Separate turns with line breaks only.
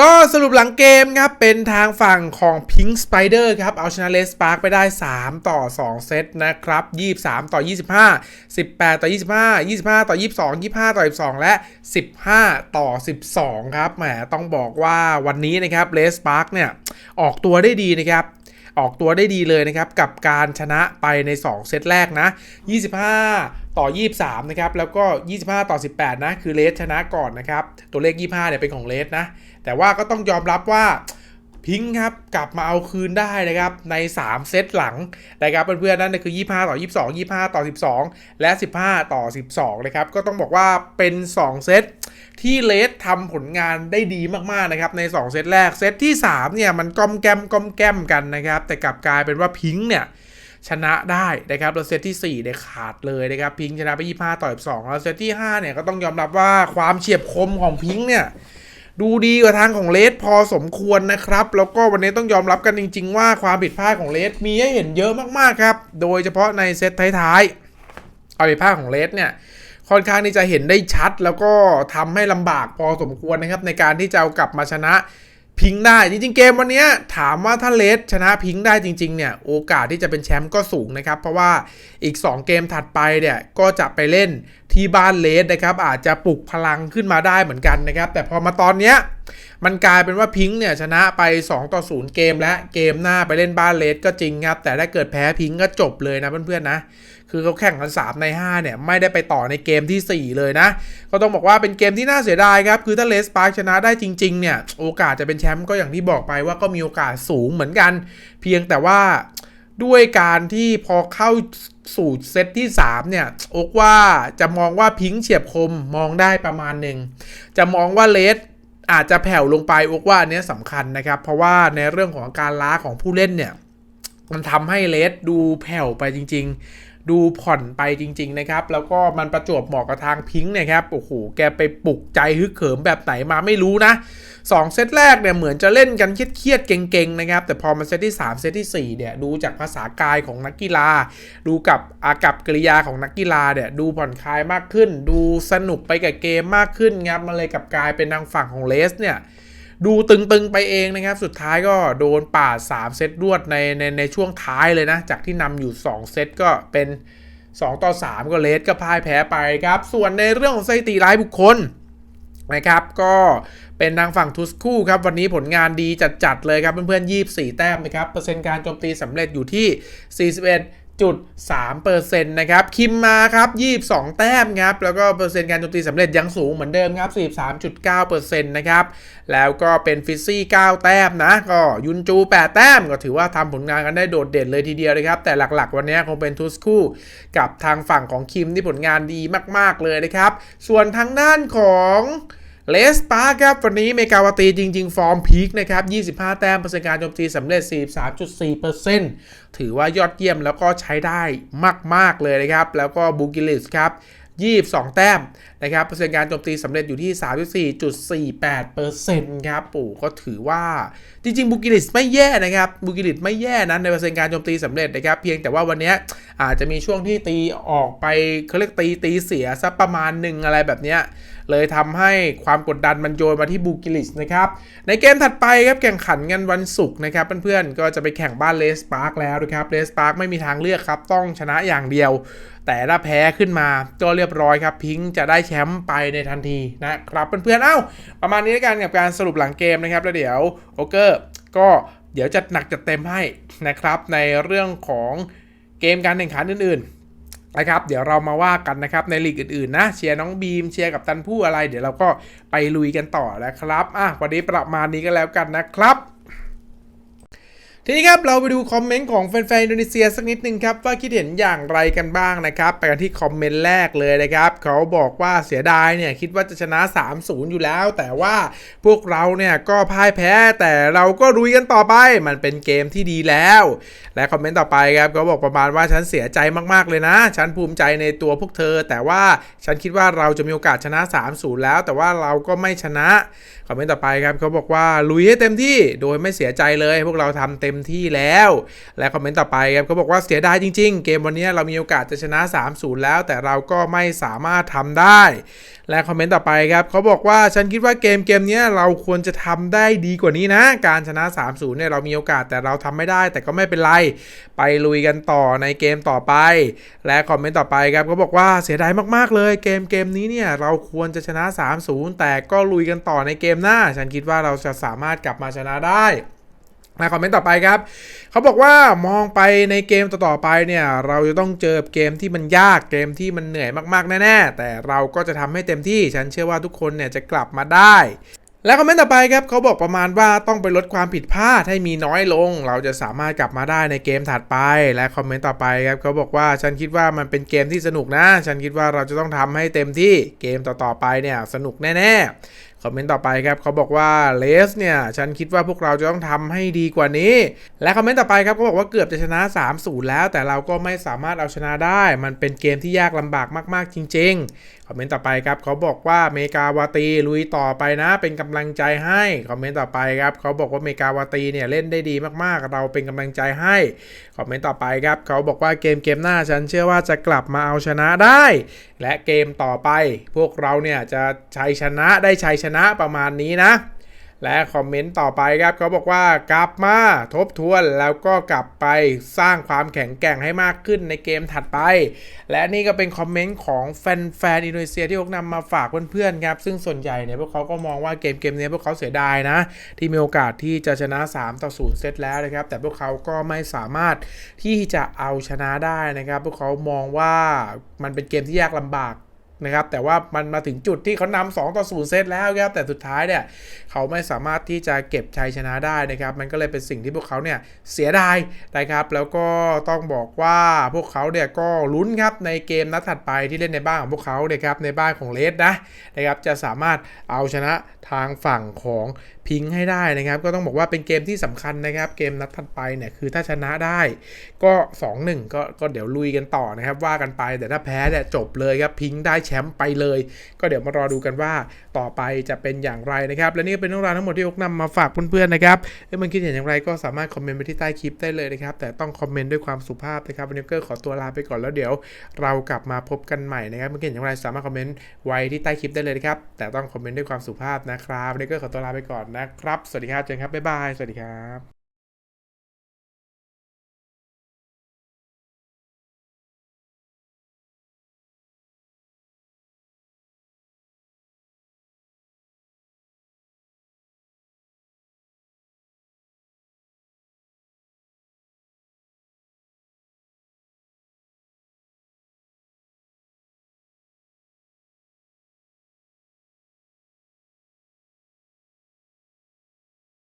ก็สรุปหลังเกมครับ เป็นทางฝั่งของ Pink Spider ครับ เอาชนะเลสปาร์กไปได้ 3 ต่อ 2 เซตนะครับ 23 ต่อ 25 18 ต่อ 25 25 ต่อ 22 25 ต่อ 12 และ 15 ต่อ 12 ครับแหมต้องบอกว่าวันนี้นะครับเลสปาร์กเนี่ย ออกตัวได้ดีนะครับออกตัวได้ดีเลยนะครับ กับการชนะไปใน 2 เซตแรกนะ 25 ต่อ 23 นะครับ แล้วก็ 25 ต่อ 18 นะ คือเลสชนะก่อนนะครับ ตัวเลข 25 เนี่ยเป็นของเลสนะ แต่ว่าก็ต้องยอมรับว่าพิงค์ครับ กลับมาเอาคืนได้นะครับ ใน 3 เซตหลังนะครับเพื่อนๆนั่นคือ 25 ต่อ 22 25 ต่อ 12 และ 15 ต่อ 12 นะครับ ก็ต้องบอกว่าเป็น 2 เซตที่เลสทำผลงานได้ดีมากๆนะครับใน 2 เซตแรก เซตที่ 3 เนี่ย มันก้อมแก้มก้อมแก้มกันนะครับ แต่กลับกลายเป็นว่าพิงค์เนี่ยชนะได้นะครับแล้วเซตที่4เนี่ยขาดเลยนะครับพิงค์ชนะไป 25 ต่อ 12 แล้วเซตที่5เนี่ยก็ต้องยอมรับว่าความเฉียบคมของพิงค์เนี่ย ดูดีกว่าทางของเลสพอสมควรนะครับ แล้วก็วันนี้ต้องยอมรับกันจริง ๆ ว่าความผิดพลาดของเลสมีให้เห็นเยอะมากๆครับ โดยเฉพาะในเซตท้ายๆความผิดพลาดของเลสเนี่ยค่อนข้างที่จะเห็นได้ชัด แล้วก็ทำให้ลำบากพอสมควรนะครับ ในการที่จะเอากลับมาชนะพิงค์ได้จริงๆเกมวันนี้ถามว่าถ้าเลสชนะพิงค์ได้จริงๆเนี่ยโอกาสที่จะเป็นแชมป์ก็สูงนะครับ เพราะว่าอีก 2 เกมถัดไปเนี่ยก็จะไปเล่น ที่บ้านเลสนะครับอาจจะปลุกพลังขึ้นมาได้เหมือนกันนะครับ แต่พอมาตอนเนี้ยมันกลายเป็นว่าพิงค์เนี่ยชนะไป 2 ต่อ 0 เกมและเกมหน้าไปเล่นบ้านเลสก็จริงครับ แต่ถ้าเกิดแพ้พิงค์ก็จบเลยนะเพื่อนๆนะ คือเขาแข่งกัน 3 ใน 5 เนี่ย ไม่ได้ไปต่อในเกมทีสี่4 เลยนะ ก็ต้องบอกว่าเป็นเกมที่น่าเสียดายครับ คือถ้าเลสปาร์ชนะได้จริง ๆ เนี่ย โอกาสจะเป็นแชมป์ก็อย่างที่บอกไปว่าก็มีโอกาสสูงเหมือนกัน เพียงแต่ว่า ด้วยการที่พอเข้าสู่เซตที่ 3 เนี่ยโอกว่าจะมองว่าพิงค์เฉียบคมมองได้ประมาณหนึ่ง จะมองว่าเลสอาจจะแผ่วลงไปโอกว่าอันนี้สำคัญนะครับ เพราะว่าในเรื่องของการล้าของผู้เล่นเนี่ย มันทำให้เลสดูแผ่วไปจริง ๆ ดูผ่อนไปจริง ๆ นะครับ แล้วก็มันประจวบเหมาะกับทางพิงค์นะครับโอ้โหแกไปปลุกใจฮึกเหิมแบบไหนมาไม่รู้นะ 2 เซตแรกเนี่ยเหมือนจะเล่นกันเครียดๆเก่งๆนะครับ แต่พอมาเซตที่ 3 เซตที่ 4 เนี่ยดูจากภาษากายของนักกีฬา ดูกับอากับกริยาของนักกีฬาเนี่ยดูผ่อนคลายมากขึ้น ดูสนุกไปกับเกมมากขึ้นครับมันเลยกับกลายเป็นทางฝั่งของเลสเนี่ย ดูตึงๆไปเองนะครับ สุดท้ายก็โดนปาด3เซตรวดในในในช่วงท้ายเลยนะ จากที่นำอยู่ 2 เซตก็เป็น 2 ต่อ 3 ก็เลสก็พ่ายแพ้ไปครับ ส่วนในเรื่องของสถิติรายบุคคลนะครับ ก็เป็นทางฝั่งทุสคู่ครับ วันนี้ผลงานดีจัดๆเลยครับ เพื่อนๆ 24 แต้มนะครับ เปอร์เซ็นต์การโจมตีสำเร็จอยู่ที่ 41.3%นะครับ คิมมาครับ 22 แต้มครับ แล้วก็เปอร์เซ็นต์การโจมตีสำเร็จยังสูงเหมือนเดิมครับ 43.9%นะครับ แล้วก็เป็นฟิซซี่ 9 แต้มนะ ก็ยุนจู 8 แต้ม ก็ถือว่าทำผลงานกันได้โดดเด่นเลยทีเดียวเลยครับ แต่หลักๆ วันนี้คงเป็นทุสคู่ กับทางฝั่งของคิมที่ผลงานดีมาก ๆ เลยนะครับ ส่วนทางด้านของ เลสปาร์ครับ วันนี้เมกาวาตีจริง ๆ ฟอร์มพีคนะครับ 25 แต้มเปอร์เซ็นต์การโจมตีสำเร็จ 43.4%ถือว่ายอดเยี่ยมแล้วก็ใช้ได้มาก ๆ เลยนะครับ แล้วก็บูกิลิสครับ 22 แต้ม นะครับเปอร์เซ็นต์การโจมตีสำเร็จอยู่ที่ 34.48%ครับปู่ก็ถือว่าจริง ๆบูกิลิสไม่แย่นะครับบูกิลิสไม่แย่นะในเปอร์เซ็นต์การโจมตีสำเร็จนะครับเพียงแต่ว่าวันนี้อาจจะมีช่วงที่ตีออกไปเขาเรียกตีตีเสียสักประมาณหนึ่งอะไรแบบนี้เลยทำให้ความกดดันมันโยนมาที่บูกิลิสนะครับ ในเกมถัดไปครับแข่งขันกันวันศุกร์นะครับเพื่อนๆ ก็จะไปแข่งบ้านเลสปาร์กแล้วนะครับเลสปาร์กไม่มีทางเลือกครับ ต้องชนะอย่างเดียว แต่ถ้าแพ้ขึ้นมาก็เรียบร้อยครับ พิงค์จะได้แชมป์ไปในทันทีนะครับเพื่อนๆเอ้า ประมาณนี้แล้วกันกับการสรุปหลังเกมนะครับ แล้วเดี๋ยวโอเกอร์ก็เดี๋ยวจัดหนักจัดเต็มให้นะครับ ในเรื่องของเกมการแข่งขันอื่นๆนะครับ เดี๋ยวเรามาว่ากันนะครับในลีกอื่นๆนะเชียร์น้องบีมเชียร์กับตันผู้อะไร เดี๋ยวเราก็ไปลุยกันต่อแล้วครับอะวันนี้ประมาณนี้ก็แล้วกันนะครับ ทีนี้ครับเราไปดูคอมเมนต์ของแฟนๆอินโดนีเซียสักนิดนึงครับว่าคิดเห็นอย่างไรกันบ้างนะครับ ไปกันที่คอมเมนต์แรกเลยนะครับ เขาบอกว่าเสียดายเนี่ยคิดว่าจะชนะ 3-0 อยู่แล้ว แต่ว่าพวกเราเนี่ยก็พ่ายแพ้แต่เราก็ลุยกันต่อไปมันเป็นเกมที่ดีแล้ว และคอมเมนต์ต่อไปครับเขาบอกประมาณว่าฉันเสียใจมากๆเลยนะ ฉันภูมิใจในตัวพวกเธอ แต่ว่าฉันคิดว่าเราจะมีโอกาสชนะ 3-0 แล้ว แต่ว่าเราก็ไม่ชนะคอมเมนต์ต่อไปครับเขาบอกว่าลุยให้เต็มที่โดยไม่เสียใจเลย พวกเราทำเต็มมที่แล้ว และคอมเมนต์ต่อไปครับเขาบอกว่าเสียดายจริง ๆ เกมวันนี้เรามีโอกาสจะชนะ 3-0 แล้ว แต่เราก็ไม่สามารถทำได้ และคอมเมนต์ต่อไปครับเขาบอกว่าฉันคิดว่าเกมเกมนี้เราควรจะทำได้ดีกว่านี้นะ การชนะ 3-0 เนี่ยเรามีโอกาสแต่เราทำไม่ได้ แต่ก็ไม่เป็นไร ไปลุยกันต่อในเกมต่อไป และคอมเมนต์ต่อไปครับเขาบอกว่าเสียดายมากๆเลยเกมเกมนี้เนี่ยเราควรจะชนะ 3-0 แต่ก็ลุยกันต่อในเกมหน้า ฉันคิดว่าเราจะสามารถกลับมาชนะได้ มาคอมเมนต์ต่อไปครับ เขาบอกว่ามองไปในเกมต่อๆไปเนี่ย เราจะต้องเจอเกมที่มันยากเกมที่มันเหนื่อยมากๆแน่ๆ แต่เราก็จะทำให้เต็มที่ฉันเชื่อว่าทุกคนเนี่ยจะกลับมาได้ และคอมเมนต์ต่อไปครับเขาบอกประมาณว่าต้องไปลดความผิดพลาดให้มีน้อยลง เราจะสามารถกลับมาได้ในเกมถัดไป และคอมเมนต์ต่อไปครับเขาบอกว่าฉันคิดว่ามันเป็นเกมที่สนุกนะ ฉันคิดว่าเราจะต้องทำให้เต็มที่เกมต่อๆไปเนี่ยสนุกแน่ๆ คอมเมนต์ต่อไปครับเขาบอกว่าเลสเนี่ยฉันคิดว่าพวกเราจะต้องทำให้ดีกว่านี้ และคอมเมนต์ต่อไปครับเขาบอกว่าเกือบจะชนะ 3-0 แล้ว แต่เราก็ไม่สามารถเอาชนะได้ มันเป็นเกมที่ยากลำบากมากๆจริง ๆคอมเมนต์ต่อไปครับเขาบอกว่าเมกาวาตีลุยต่อไปนะ เป็นกำลังใจให้คอมเมนต์ต่อไปครับเขาบอกว่าเมกาวาตีเนี่ยเล่นได้ดีมากๆ เราเป็นกำลังใจให้คอมเมนต์ต่อไปครับเขาบอกว่าเกมเกมหน้าฉันเชื่อว่าจะกลับมาเอาชนะได้ และเกมต่อไป พวกเราเนี่ยจะชัยชนะได้ชัยชนะประมาณนี้นะ และคอมเมนต์ต่อไปครับเขาบอกว่ากลับมาทบทวนแล้วก็กลับไปสร้างความแข็งแกร่งให้มากขึ้นในเกมถัดไป และนี่ก็เป็นคอมเมนต์ของแฟนๆอินโดนีเซียที่พวกนำมาฝากเพื่อนๆครับซึ่งส่วนใหญ่เนี่ยพวกเขาก็มองว่าเกมเกมนี้พวกเขาเสียดายนะ ที่มีโอกาสที่จะชนะ 3 ต่อ 0 เซตแล้วนะครับ แต่พวกเขาก็ไม่สามารถที่จะเอาชนะได้นะครับ พวกเขามองว่ามันเป็นเกมที่ยากลำบาก นะครับแต่ว่ามันมาถึงจุดที่เขานำ2ต่อ0เซตแล้วครับแต่สุดท้ายเนี่ยเขาไม่สามารถที่จะเก็บชัยชนะได้นะครับมันก็เลยเป็นสิ่งที่พวกเขาเนี่ยเสียดายนะครับแล้วก็ต้องบอกว่าพวกเขาเนี่ยก็ลุ้นครับในเกมนัดถัดไปที่เล่นในบ้านของพวกเขาเนี่ยครับในบ้านของเลสนะนะครับจะสามารถเอาชนะทางฝั่งของพิงให้ได้นะครับ ก็ต้องบอกว่าเป็นเกมที่สำคัญนะครับ เกมนัดถัดไปเนี่ยคือถ้าชนะได้ก็ 2-1 ก็ก็เดี๋ยวลุยกันต่อนะครับ ว่ากันไปแต่ถ้าแพ้เนี่ยจบเลยครับพิงได้แชมป์ไปเลย ก็เดี๋ยวมารอดูกันว่าต่อไปจะเป็นอย่างไรนะครับ และนี่ก็เป็นเรื่องราวทั้งหมดที่อกนำมาฝากเพื่อนๆนะครับถ้ามันคิดเห็นอย่างไรก็สามารถคอมเมนต์ไปที่ใต้คลิปได้เลยนะครับ แต่ต้องคอมเมนต์ด้วยความสุภาพนะครับวันนี้ก็ขอตัวลาไปก่อนแล้วเดี๋ยว เรากลับมาพบกันใหม่นะครับเมันคิดเห็นอย่างไรสามารถคอมเมนต์ไว้ที่ใต้คลิปได้เลยนะครับแต่ต้องคอมเมนต์ด้วยความสุภาพนะครับวันนี้ก็ขอตัวลาไปก่อนนะครับ สวัสดีครับเจนครับ บ๊ายบาย สวัสดีครับ